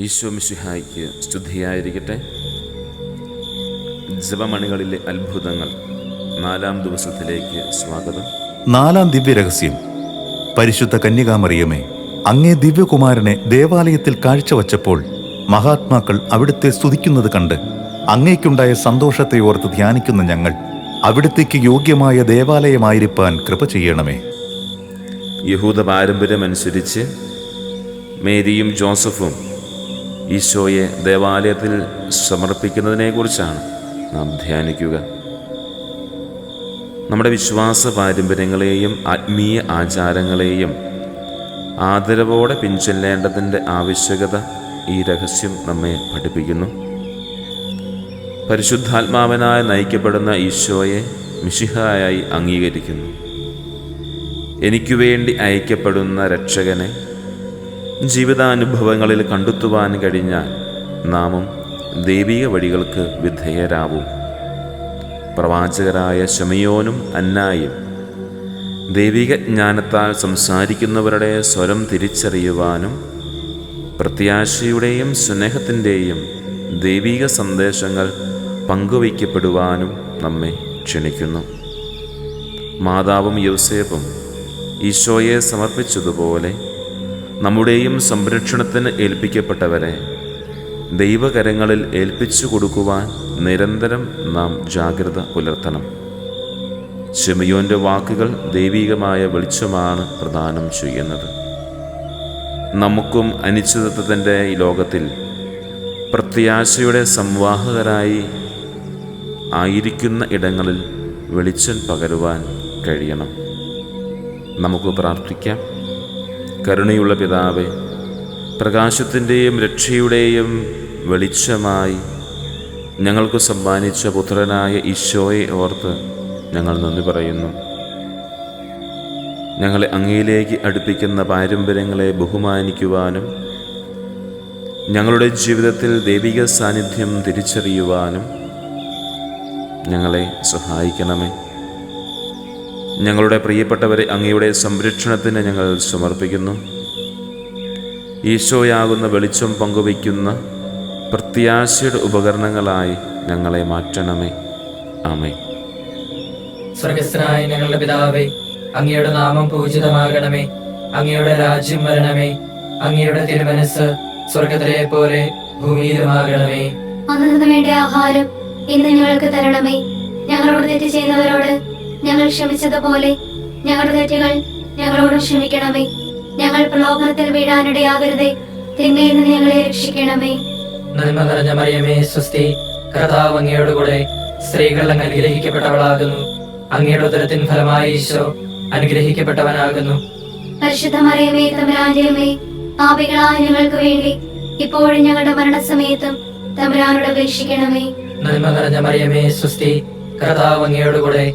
ഈശോ മിശിഹായിക്ക് സ്തുതിയായിരിക്കട്ടെ. ജപമണികളിലെ അത്ഭുതങ്ങൾ നാലാം ദിവസത്തിലേക്ക് സ്വാഗതം. നാലാം ദിവ്യരഹസ്യം. പരിശുദ്ധ കന്യകാമറിയമേ അങ്ങേ ദിവ്യകുമാരനെ ദേവാലയത്തിൽ കാഴ്ചവച്ചപ്പോൾ മഹാത്മാക്കൾ അവിടുത്തെ സ്തുതിക്കുന്നത് കണ്ട് അങ്ങേക്കുണ്ടായ സന്തോഷത്തെ ഓർത്ത് ധ്യാനിക്കുന്ന ഞങ്ങൾ അവിടുത്തേക്ക് യോഗ്യമായ ദേവാലയമായിരിക്കാൻ കൃപ ചെയ്യണമേ. യഹൂദ പാരമ്പര്യമനുസരിച്ച് മേരിയും ജോസഫും ഈശോയെ ദേവാലയത്തിൽ സമർപ്പിക്കുന്നതിനെക്കുറിച്ചാണ് നാം ധ്യാനിക്കുക. നമ്മുടെ വിശ്വാസ പാരമ്പര്യങ്ങളെയും ആത്മീയ ആചാരങ്ങളെയും ആദരവോടെ പിൻചൊല്ലേണ്ടതിന്റെ ആവശ്യകത ഈ രഹസ്യം നമ്മെ പഠിപ്പിക്കുന്നു. പരിശുദ്ധാത്മാവനായി നയിക്കപ്പെടുന്ന ഈശോയെ മിശിഹായായി അംഗീകരിക്കുന്നു. എനിക്കു വേണ്ടി അയക്കപ്പെടുന്ന രക്ഷകനെ ജീവിതാനുഭവങ്ങളിൽ കണ്ടെത്തുവാൻ കഴിഞ്ഞാൽ നാമും ദൈവിക വഴികൾക്ക് വിധേയരാവും. പ്രവാചകരായ ശമയോനും അന്നായും ദൈവിക ജ്ഞാനത്താൽ സംസാരിക്കുന്നവരുടെ സ്വരം തിരിച്ചറിയുവാനും പ്രത്യാശയുടെയും സ്നേഹത്തിന്റെയും ദൈവിക സന്ദേശങ്ങൾ പങ്കുവയ്ക്കപ്പെടുവാനും നമ്മെ ക്ഷണിക്കുന്നു. മാതാവും യൗസേപ്പും ഈശോയെ സമർപ്പിച്ചതുപോലെ നമ്മുടെയും സംരക്ഷണത്തിന് ഏൽപ്പിക്കപ്പെട്ടവരെ ദൈവകരങ്ങളിൽ ഏൽപ്പിച്ചു കൊടുക്കുവാൻ നിരന്തരം നാം ജാഗ്രത പുലർത്തണം. ചെമിയോന്റെ വാക്കുകൾ ദൈവികമായ വെളിച്ചമാണ് പ്രദാനം ചെയ്യുന്നത്. നമുക്കും അനിശ്ചിതത്വത്തിന്റെ ഈ ലോകത്തിൽ പ്രത്യാശയുടെ സംവാഹകരായി ആയിരിക്കുന്ന ഇടങ്ങളിൽ വെളിച്ചം പകരുവാൻ കഴിയണം. നമുക്ക് പ്രാർത്ഥിക്കാം. കരുണയുള്ള പിതാവെ പ്രകാശത്തിന്റെയും രക്ഷയുടെയും വെളിച്ചമായി ഞങ്ങൾക്ക് സമ്മാനിച്ച പുത്രനായ ഈശോയെ ഓർത്ത് ഞങ്ങൾ നന്ദി പറയുന്നു. ഞങ്ങളെ അങ്ങയിലേക്ക് അടുപ്പിക്കുന്ന പാരമ്പര്യങ്ങളെ ബഹുമാനിക്കുവാനും ഞങ്ങളുടെ ജീവിതത്തിൽ ദൈവിക സാന്നിധ്യം തിരിച്ചറിയുവാനും ഞങ്ങളെ സഹായിക്കണമേ. ഞങ്ങളുടെ പ്രിയപ്പെട്ടവരെ അങ്ങയുടെ സംരക്ഷണത്തിന് ഞങ്ങൾ സമർപ്പിക്കുന്നു. ഈശോയാകുന്ന വെളിച്ചം പങ്കുവയ്ക്കുന്ന പ്രത്യാശയുടെ ഉപകരണങ്ങളായി ഞങ്ങളെ മാറ്റണമേ. ആമേ സ്വർഗസ്ഥനായ ഞങ്ങളുടെ പിതാവേ അങ്ങയുടെ നാമം പൂജിതമാകണമേ. അങ്ങയുടെ രാജ്യം വരണമേ. അങ്ങയുടെ തിരുമനസ് സ്വർഗത്തിലെ പോലെ ഭൂമിയിലുമാകണമേ. അന്നു വേണ്ട ആഹാരം ഇന്ന് ഞങ്ങൾക്ക് തരണമേ. ഞങ്ങളോട് തെറ്റ് ചെയ്യുന്നവരോട് ഞങ്ങൾ ക്ഷമിച്ചതുപോലെ ഞങ്ങളുടെ തെറ്റുകൾ ഞങ്ങളോട് ക്ഷമിക്കണമേ. ഞങ്ങൾ പ്രലോഭനത്തിൽ വീഴാനിടയാകരുതേ. തിന്മയിൽ നിന്ന് ഞങ്ങളെ രക്ഷിക്കണമേ. നന്മ നിറഞ്ഞ മറിയമേ സ്വസ്തി കർത്താവ് അങ്ങയോട് കൂടെ സ്ത്രീകൾ അങ്ങ് അനുഗ്രഹിക്കപ്പെട്ടവളാകുന്നു. അങ്ങയുടെ ഉദരത്തിൻ ഫലമായി ഈശോ അനുഗ്രഹിക്കപ്പെട്ടവനാകുന്നു. പരിശുദ്ധ മറിയമേ തമരാജയമേ പാപികളായ ഞങ്ങൾക്ക് വേണ്ടി ഇപ്പോഴും ഞങ്ങളുടെ മരണസമയത്തും തമരാനോട് അപേക്ഷിക്കണമേ. നന്മ നിറഞ്ഞ മറിയമേ സ്വസ്തി കർത്താവ് അങ്ങയോട് കൂടെ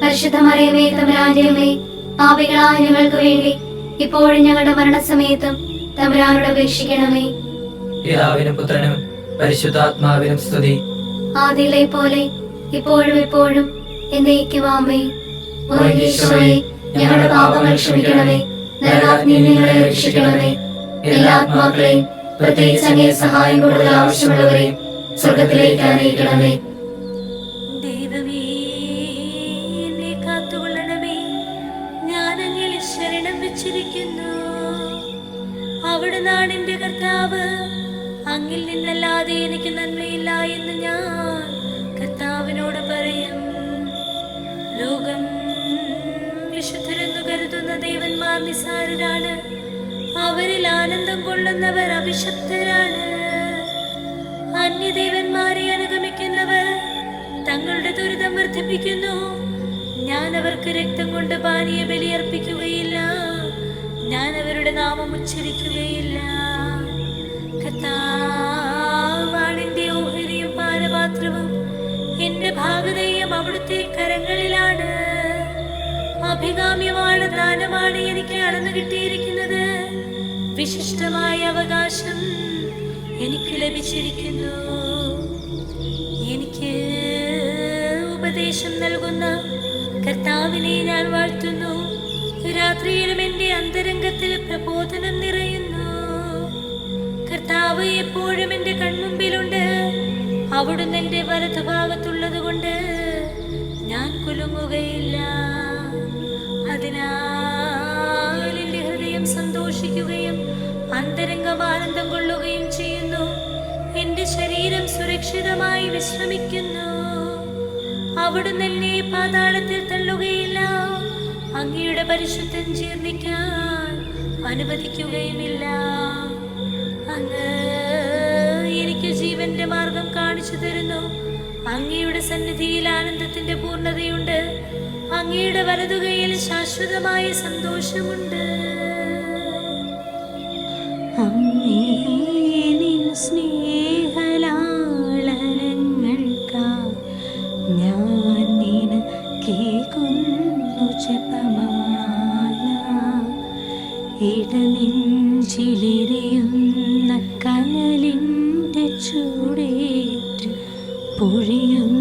പരിശുദ്ധ മറിയമേ തമ്പുരാന്റെ അമ്മേ പാപികളായ ഞങ്ങൾക്ക് വേണ്ടി ഇപ്പോഴും ഞങ്ങളുടെ മരണസമയത്തും തമ്പുരാനോട് അപേക്ഷിക്കണമേ. പിതാവിനും പുത്രനും പരിശുദ്ധാത്മാവിനും സ്തുതി. ആദിയിലെ പോലെ ഇപ്പോഴും ഇപ്പോഴും എന്നേക്കും ആമേ ഓ ഈശോയെ ഞങ്ങളുടെ പാപങ്ങൾ ക്ഷമിക്കണമേ നരകാഗ്നി ഞങ്ങളെ രക്ഷിക്കണമേ. എല്ലാ ആത്മാക്കളെയും പ്രത്യേകിച്ച് അങ്ങേ സഹായം കൂടുതൽ ആവശ്യമുള്ളവരെയും സ്വർഗത്തിലേക്ക് അറിയിക്കണമേ. പറയും ലോകം വിശുദ്ധരെന്നു കരുതുന്ന ദേവന്മാർ നിസാരരാണ്. അവരിൽ ആനന്ദം കൊള്ളുന്നവർ അഭിശപ്തരാണ്. അന്യദേവന്മാരെ അനുഗമിക്കുന്നവർ തങ്ങളുടെ ദുരിതം വർദ്ധിപ്പിക്കുന്നു. ഞാൻ അവർക്ക് രക്തം കൊണ്ട് പാനീയ ബലിയർപ്പിക്കുകയില്ല ഞാൻ അവരുടെ നാമം ഉച്ചരിക്കുകയില്ല. കർത്താവാണിന്റെ ഓഹരിയും പാനപാത്രവും എന്റെ ഭാഗതയും അവിടുത്തെ കരങ്ങളിലാണ്. അഭികാമ്യമാണ് ദാനമാണ് എനിക്ക് അടന്നു കിട്ടിയിരിക്കുന്നത്. വിശിഷ്ടമായ അവകാശം എനിക്ക് ലഭിച്ചിരിക്കുന്നു. എനിക്ക് ഉപദേശം നൽകുന്ന കർത്താവിനെ ഞാൻ വാഴ്ത്തുന്നു. രാത്രിയിലും എന്റെ അന്തരംഗത്തിൽ പ്രബോധനം നിറയുന്നു. കർത്താവ് എപ്പോഴും എന്റെ കൺമുമ്പിലുണ്ട്. അവിടുന്ന് എന്റെ വലതുഭാഗത്തുള്ളത് കൊണ്ട് ഞാൻ കുലുങ്ങുകയില്ല. അതിനാൽ എന്റെ ഹൃദയം സന്തോഷിക്കുകയും അന്തരംഗം ആനന്ദം കൊള്ളുകയും ചെയ്യുന്നു. എന്റെ ശരീരം സുരക്ഷിതമായി വിശ്രമിക്കുന്നു. അവിടുന്ന് എന്നെ പാതാളത്തിൽ തള്ളുകയില്ല. അങ്ങയുടെ പരിശുദ്ധം ജീർണിക്കാൻ അനുവദിക്കുകയുമില്ല. കാണിച്ചു തരുന്നു. അങ്ങയുടെ സന്നിധിയിൽ ആനന്ദത്തിന്റെ പൂർണതയുണ്ട്. അങ്ങയുടെ വലതുകയിൽ ശാശ്വതമായ സന്തോഷമുണ്ട്. പൊഴിയുന്ന